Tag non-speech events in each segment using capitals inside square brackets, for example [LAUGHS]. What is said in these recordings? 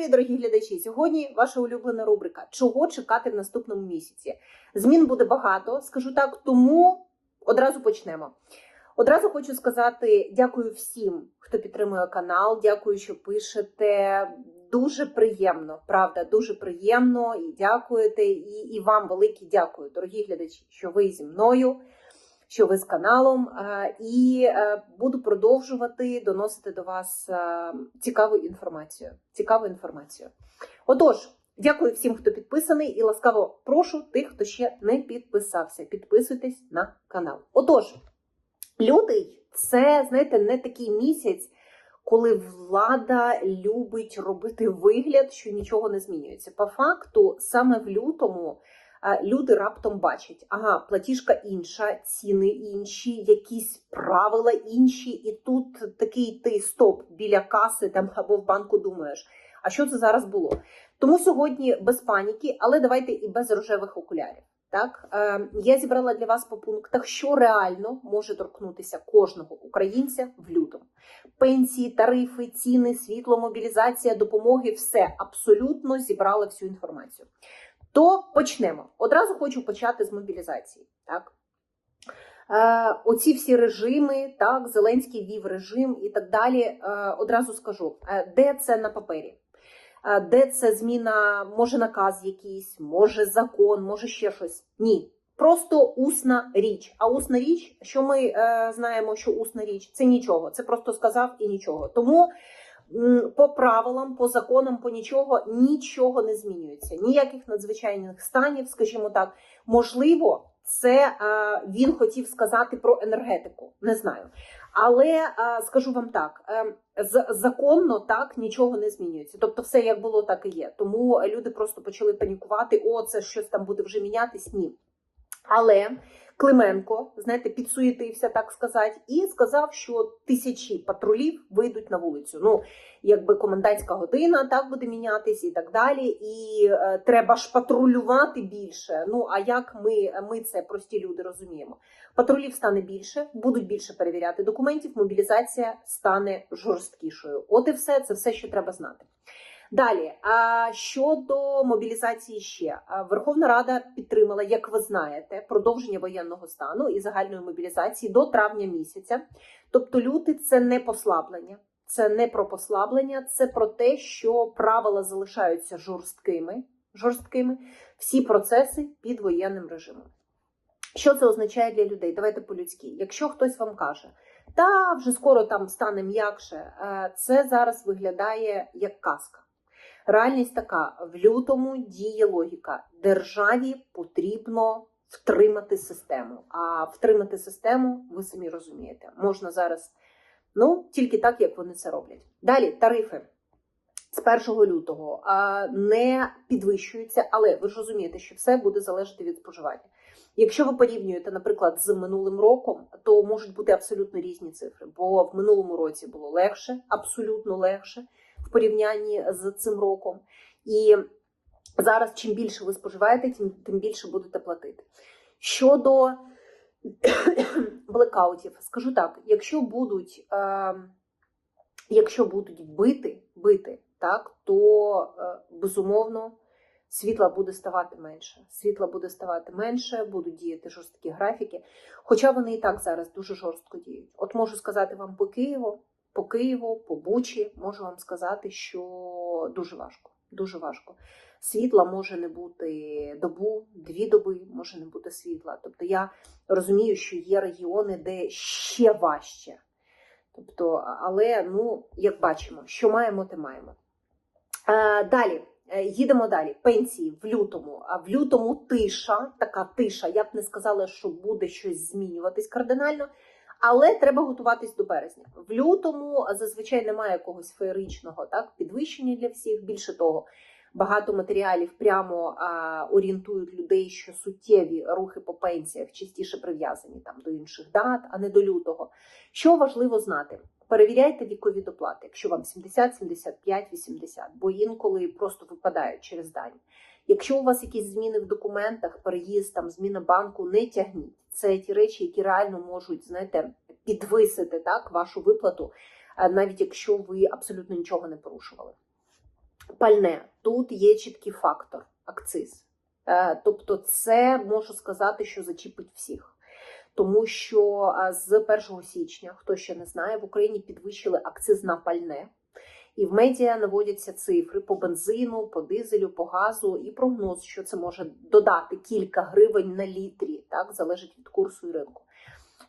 здорові, дорогі глядачі! Сьогодні ваша улюблена рубрика Чого чекати в наступному місяці? Змін буде багато, скажу так, тому одразу почнемо. Одразу хочу сказати дякую всім, хто підтримує канал. Дякую, що пишете. Дуже приємно, правда, дуже приємно і дякуєте. І, і вам велике дякую, дорогі глядачі, що ви зі мною, що ви з каналом. Е, І е, буду продовжувати доносити до вас е, цікаву інформацію. Цікаву інформацію. Отож, дякую всім, хто підписаний, і ласкаво прошу тих, хто ще не підписався. Підписуйтесь на канал. Отож, лютий це, знаєте, не такий місяць, коли влада любить робити вигляд, що нічого не змінюється. По факту, саме в лютому люди раптом бачать, ага, платіжка інша, ціни інші, якісь правила інші, і тут такий ти стоп біля каси там [LAUGHS] або в банку думаєш. А що це зараз було? Тому сьогодні без паніки, але давайте і без рожевих окулярів. Так, е, я зібрала для вас по пунктах, що реально може торкнутися кожного українця в лютому. Пенсії, тарифи, ціни, світло, мобілізація, допомоги все абсолютно зібрала всю інформацію. То почнемо. Одразу хочу почати з мобілізації. Так. Е, оці всі режими, так, Зеленський вів режим і так далі. Е, одразу скажу, е, де це на папері. Де це зміна, може наказ якийсь, може закон, може ще щось. Ні. Просто усна річ. А усна річ, що ми е, знаємо, що усна річ це нічого. Це просто сказав і нічого. Тому по правилам, по законам, по нічого нічого не змінюється. Ніяких надзвичайних станів, скажімо так, можливо. Це він хотів сказати про енергетику, не знаю. Але скажу вам так: е, законно так нічого не змінюється. Тобто, все як було, так і є. Тому люди просто почали панікувати: о, це щось там буде вже мінятись. Ні. Але Клименко, знаєте, підсуєтився, так сказати, і сказав, що тисячі патрулів вийдуть на вулицю. Ну, якби комендантська година так буде мінятись і так далі. І е, треба ж патрулювати більше. Ну а як ми, ми це прості люди розуміємо? Патрулів стане більше, будуть більше перевіряти документів. Мобілізація стане жорсткішою. От і все, це все, що треба знати. Далі, щодо мобілізації ще Верховна Рада підтримала, як ви знаєте, продовження воєнного стану і загальної мобілізації до травня місяця. Тобто, лютий це не послаблення, це не про послаблення, це про те, що правила залишаються жорсткими. Жорсткими всі процеси під воєнним режимом. Що це означає для людей? Давайте по-людськи. Якщо хтось вам каже, та вже скоро там стане м'якше, е, це зараз виглядає як казка. Реальність така: в лютому діє логіка. Державі потрібно втримати систему. А втримати систему, ви самі розумієте, можна зараз ну тільки так, як вони це роблять. Далі тарифи з 1 лютого не підвищуються, але ви ж розумієте, що все буде залежати від споживання. Якщо ви порівнюєте, наприклад, з минулим роком, то можуть бути абсолютно різні цифри, бо в минулому році було легше, абсолютно легше в порівнянні з цим роком. І зараз, чим більше ви споживаєте, тим, тим більше будете платити. Щодо [COUGHS] блекаутів, скажу так: якщо будуть, е, якщо будуть бити, бити, так, то е, безумовно світла буде ставати менше. Світла буде ставати менше, будуть діяти жорсткі графіки. Хоча вони і так зараз дуже жорстко діють. От можу сказати вам по Києву, по Києву, по Бучі, можу вам сказати, що дуже важко. Дуже важко. Світла може не бути добу, дві доби може не бути світла. Тобто я розумію, що є регіони, де ще важче. Тобто, але ну, як бачимо, що маємо, те маємо. Е, далі. Е, Їдемо далі. Пенсії в лютому. А в лютому тиша, така тиша. Я б не сказала, що буде щось змінюватись кардинально, але треба готуватись до березня. В лютому зазвичай немає якогось феєричного так, підвищення для всіх. Більше того, багато матеріалів прямо а, орієнтують людей, що суттєві рухи по пенсіях частіше прив'язані там до інших дат, а не до лютого. Що важливо знати? Перевіряйте вікові доплати, якщо вам 70, 75, 80, бо інколи просто випадають через дані. Якщо у вас якісь зміни в документах, переїзд, там, зміна банку, не тягніть. Це ті речі, які реально можуть, знаєте, підвисити так, вашу виплату, е, навіть якщо ви абсолютно нічого не порушували. пальне. Тут є чіткий фактор акциз. Е, Тобто, це можу сказати, що зачіпить всіх. Тому що е, з 1 січня, хто ще не знає, в Україні підвищили акциз на пальне. І в медіа наводяться цифри по бензину, по дизелю, по газу і прогноз, що це може додати кілька гривень на літрі, так залежить від курсу і ринку.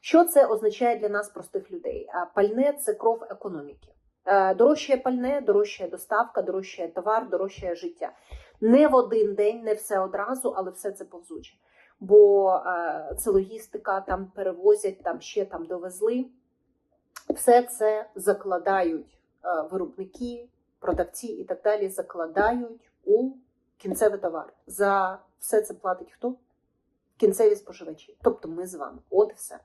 Що це означає для нас, простих людей? Пальне це кров економіки. Е, Дорожчає пальне, дорожчає доставка, дорожчає товар, дорожчає життя. Не в один день, не все одразу, але все це повзуче. Бо е, це логістика, там перевозять, там ще там довезли. Все це закладають виробники, продавці і так далі, закладають у кінцевий товар. За все це платить хто? Кінцеві споживачі, тобто ми з вами. От і все.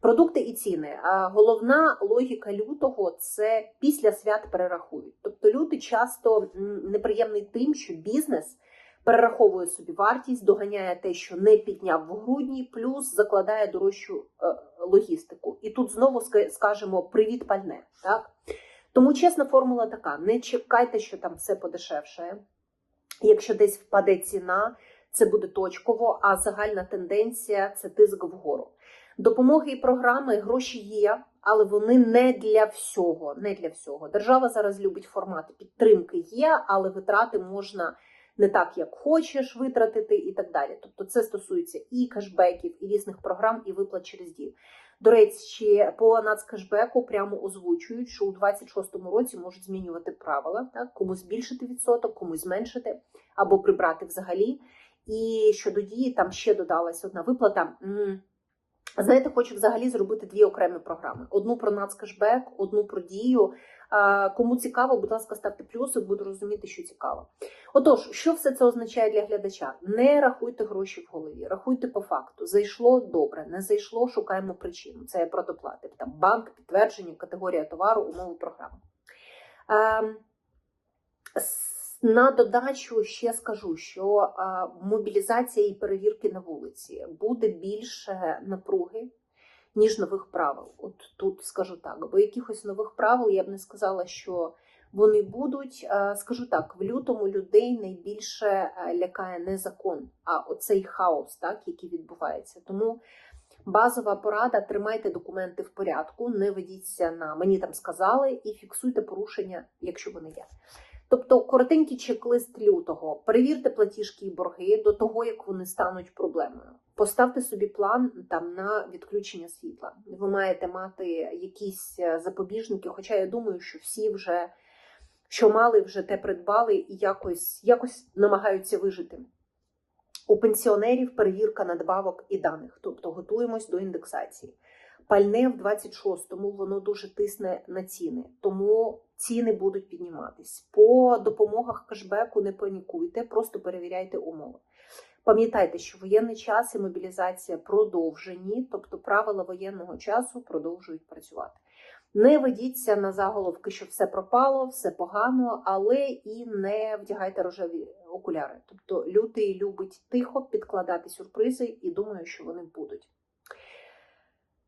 Продукти і ціни. Головна логіка лютого це після свят перерахують. Тобто люди часто неприємний тим, що бізнес перераховує собі вартість, доганяє те, що не підняв в грудні, плюс закладає дорожчу е, логістику. І тут знову скажемо привіт пальне. Так? Тому чесна формула така: не чекайте, що там все подешевшає. Якщо десь впаде ціна, це буде точково, а загальна тенденція це тиск вгору. Допомоги і програми, гроші є, але вони не для всього. Не для всього. Держава зараз любить формат підтримки є, але витрати можна не так, як хочеш витратити, і так далі. Тобто, це стосується і кешбеків, і різних програм, і виплат через дію. До речі, по нацкешбеку прямо озвучують, що у 26-му році можуть змінювати правила, так комусь збільшити відсоток, комусь зменшити або прибрати взагалі. І щодо дії, там ще додалась одна виплата. Знаєте, хочу взагалі зробити дві окремі програми: одну про нацкешбек, одну про дію. Кому цікаво, будь ласка, ставте плюси, буду розуміти, що цікаво. Отож, що все це означає для глядача? Не рахуйте гроші в голові, рахуйте по факту. Зайшло добре, не зайшло, шукаємо причину. Це є продоплати. Там банк, підтвердження, категорія товару, умови програми. На додачу ще скажу, що мобілізація і перевірки на вулиці буде більше напруги, ніж нових правил. От тут скажу так, бо якихось нових правил я б не сказала, що вони будуть. Скажу так, в лютому людей найбільше лякає не закон, а оцей хаос, так, який відбувається. Тому базова порада: тримайте документи в порядку, не ведіться на мені там сказали і фіксуйте порушення, якщо вони є. Тобто коротенький чек-лист лютого. Перевірте платіжки і борги до того, як вони стануть проблемою. Поставте собі план там на відключення світла. Ви маєте мати якісь е, запобіжники, хоча я думаю, що всі вже що мали, вже те придбали і якось, якось намагаються вижити. У пенсіонерів перевірка надбавок і даних, тобто готуємось до індексації. Пальне в 26-му воно дуже тисне на ціни, тому ціни будуть підніматись. По допомогах кешбеку не панікуйте, просто перевіряйте умови. Пам'ятайте, що воєнний час і мобілізація продовжені, тобто правила воєнного часу продовжують працювати. Не ведіться на заголовки, що все пропало, все погано, але і не вдягайте рожеві окуляри. Тобто лютий любить тихо підкладати сюрпризи і думаю, що вони будуть.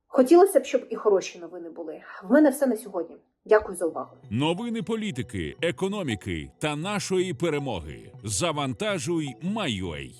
Хотілося б, щоб і хороші новини були. В мене все на сьогодні. Дякую за увагу. Новини політики, економіки та нашої перемоги. Завантажуй, Майой.